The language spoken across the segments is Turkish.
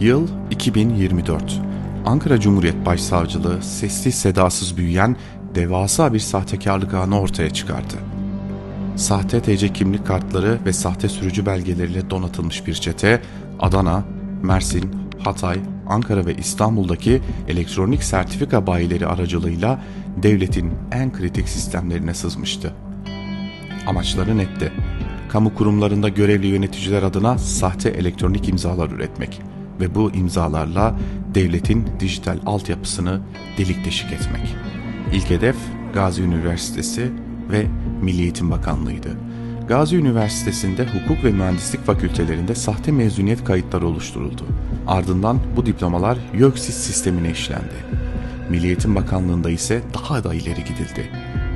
Yıl 2024. Ankara Cumhuriyet Başsavcılığı sessiz sedasız büyüyen devasa bir sahtekarlık ağını ortaya çıkardı. Sahte TC kimlik kartları ve sahte sürücü belgeleriyle donatılmış bir çete Adana, Mersin, Hatay, Ankara ve İstanbul'daki elektronik sertifika bayileri aracılığıyla devletin en kritik sistemlerine sızmıştı. Amaçları netti. Kamu kurumlarında görevli yöneticiler adına sahte elektronik imzalar üretmek ve bu imzalarla devletin dijital altyapısını delik deşik etmek. İlk hedef Gazi Üniversitesi ve Milli Eğitim Bakanlığı'ydı. Gazi Üniversitesi'nde hukuk ve mühendislik fakültelerinde sahte mezuniyet kayıtları oluşturuldu. Ardından bu diplomalar YÖKSİS sistemine işlendi. Milli Eğitim Bakanlığı'nda ise daha da ileri gidildi.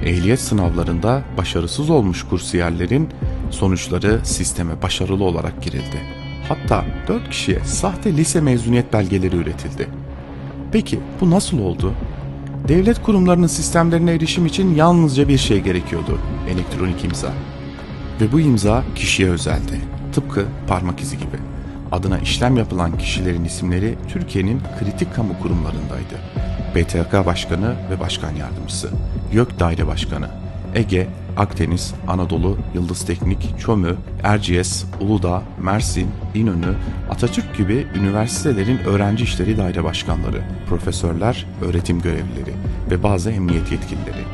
Ehliyet sınavlarında başarısız olmuş kursiyerlerin sonuçları sisteme başarılı olarak girildi. Hatta 4 kişiye sahte lise mezuniyet belgeleri üretildi. Peki bu nasıl oldu? Devlet kurumlarının sistemlerine erişim için yalnızca bir şey gerekiyordu. Elektronik imza. Ve bu imza kişiye özeldi. Tıpkı parmak izi gibi. Adına işlem yapılan kişilerin isimleri Türkiye'nin kritik kamu kurumlarındaydı. BTK Başkanı ve Başkan Yardımcısı, YÖK Daire Başkanı, Ege, Akdeniz, Anadolu, Yıldız Teknik, ÇÖMÜ, Erciyes, Uludağ, Mersin, İnönü, Atatürk gibi üniversitelerin öğrenci işleri daire başkanları, profesörler, öğretim görevlileri ve bazı emniyet yetkilileri.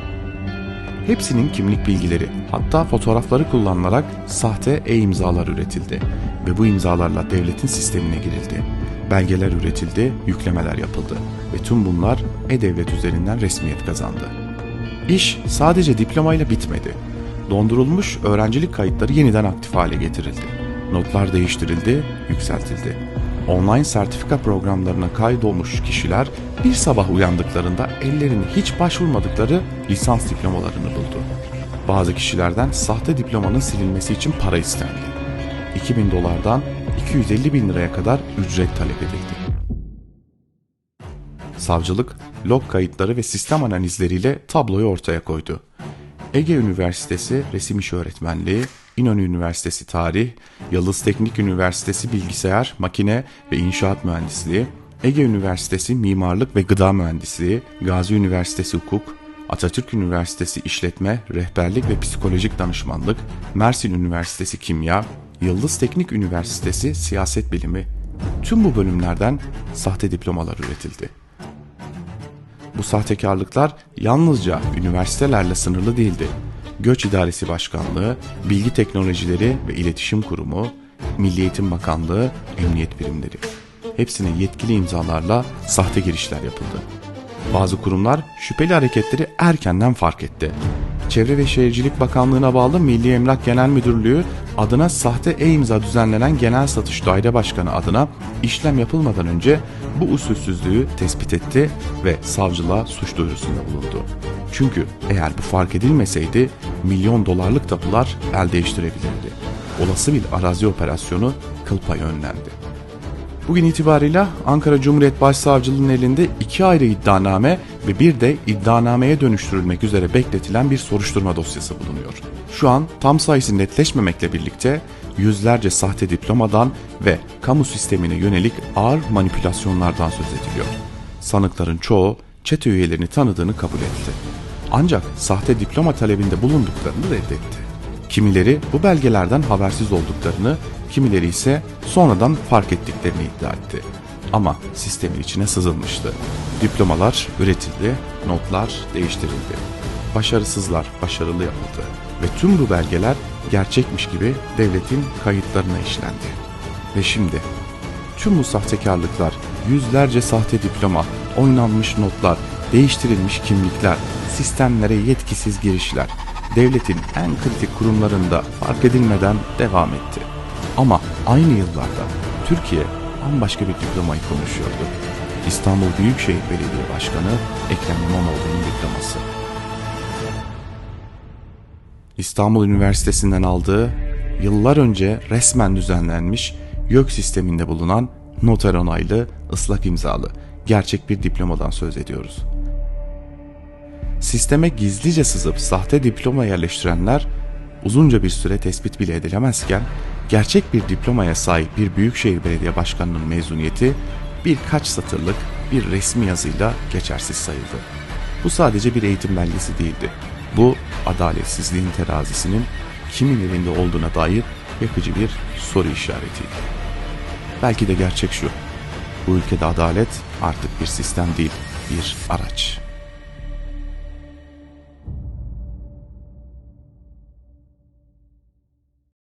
Hepsinin kimlik bilgileri hatta fotoğrafları kullanılarak sahte e-imzalar üretildi ve bu imzalarla devletin sistemine girildi. Belgeler üretildi, yüklemeler yapıldı ve tüm bunlar e-devlet üzerinden resmiyet kazandı. İş sadece diplomayla bitmedi. Dondurulmuş öğrencilik kayıtları yeniden aktif hale getirildi. Notlar değiştirildi, yükseltildi. Online sertifika programlarına kaydolmuş kişiler bir sabah uyandıklarında ellerine hiç başvurmadıkları lisans diplomalarını buldu. Bazı kişilerden sahte diplomanın silinmesi için para istendi. 2000 dolardan 250 bin liraya kadar ücret talep edildi. Savcılık, log kayıtları ve sistem analizleriyle tabloyu ortaya koydu. Ege Üniversitesi Resim İş Öğretmenliği, İnönü Üniversitesi Tarih, Yıldız Teknik Üniversitesi Bilgisayar, Makine ve İnşaat Mühendisliği, Ege Üniversitesi Mimarlık ve Gıda Mühendisliği, Gazi Üniversitesi Hukuk, Atatürk Üniversitesi İşletme, Rehberlik ve Psikolojik Danışmanlık, Mersin Üniversitesi Kimya, Yıldız Teknik Üniversitesi Siyaset Bilimi. Tüm bu bölümlerden sahte diplomalar üretildi. Bu sahtekarlıklar yalnızca üniversitelerle sınırlı değildi. Göç İdaresi Başkanlığı, Bilgi Teknolojileri ve İletişim Kurumu, Milli Eğitim Bakanlığı, Emniyet Birimleri. Hepsine yetkili imzalarla sahte girişler yapıldı. Bazı kurumlar şüpheli hareketleri erkenden fark etti. Çevre ve Şehircilik Bakanlığı'na bağlı Milli Emlak Genel Müdürlüğü adına sahte e-imza düzenlenen Genel Satış Daire Başkanı adına işlem yapılmadan önce bu usulsüzlüğü tespit etti ve savcılığa suç duyurusunda bulundu. Çünkü eğer bu fark edilmeseydi milyon dolarlık tapular el değiştirebilirdi. Olası bir arazi operasyonu kıl payı önlendi. Bugün itibarıyla Ankara Cumhuriyet Başsavcılığı'nın elinde iki ayrı iddianame ve bir de iddianameye dönüştürülmek üzere bekletilen bir soruşturma dosyası bulunuyor. Şu an tam sayısı netleşmemekle birlikte yüzlerce sahte diplomadan ve kamu sistemine yönelik ağır manipülasyonlardan söz ediliyor. Sanıkların çoğu çete üyelerini tanıdığını kabul etti. Ancak sahte diploma talebinde bulunduklarını reddetti. Kimileri bu belgelerden habersiz olduklarını, kimileri ise sonradan fark ettiklerini iddia etti. Ama sistemin içine sızılmıştı. Diplomalar üretildi, notlar değiştirildi. Başarısızlar başarılı yapıldı ve tüm bu belgeler gerçekmiş gibi devletin kayıtlarına işlendi. Ve şimdi tüm bu sahtekarlıklar, yüzlerce sahte diploma, oynanmış notlar, değiştirilmiş kimlikler, sistemlere yetkisiz girişler, devletin en kritik kurumlarında fark edilmeden devam etti. Ama aynı yıllarda Türkiye bambaşka bir diplomayı konuşuyordu. İstanbul Büyükşehir Belediye Başkanı Ekrem İmamoğlu'nun diploması. İstanbul Üniversitesi'nden aldığı yıllar önce resmen düzenlenmiş YÖK sisteminde bulunan noter onaylı ıslak imzalı gerçek bir diplomadan söz ediyoruz. Sisteme gizlice sızıp sahte diploma yerleştirenler uzunca bir süre tespit bile edilemezken Gerçek bir diplomaya sahip bir büyükşehir belediye başkanının mezuniyeti birkaç satırlık bir resmi yazıyla geçersiz sayıldı. Bu sadece bir eğitim belgesi değildi. Bu adaletsizliğin terazisinin kimin elinde olduğuna dair yakıcı bir soru işaretiydi. Belki de gerçek şu. Bu ülkede adalet artık bir sistem değil, bir araç.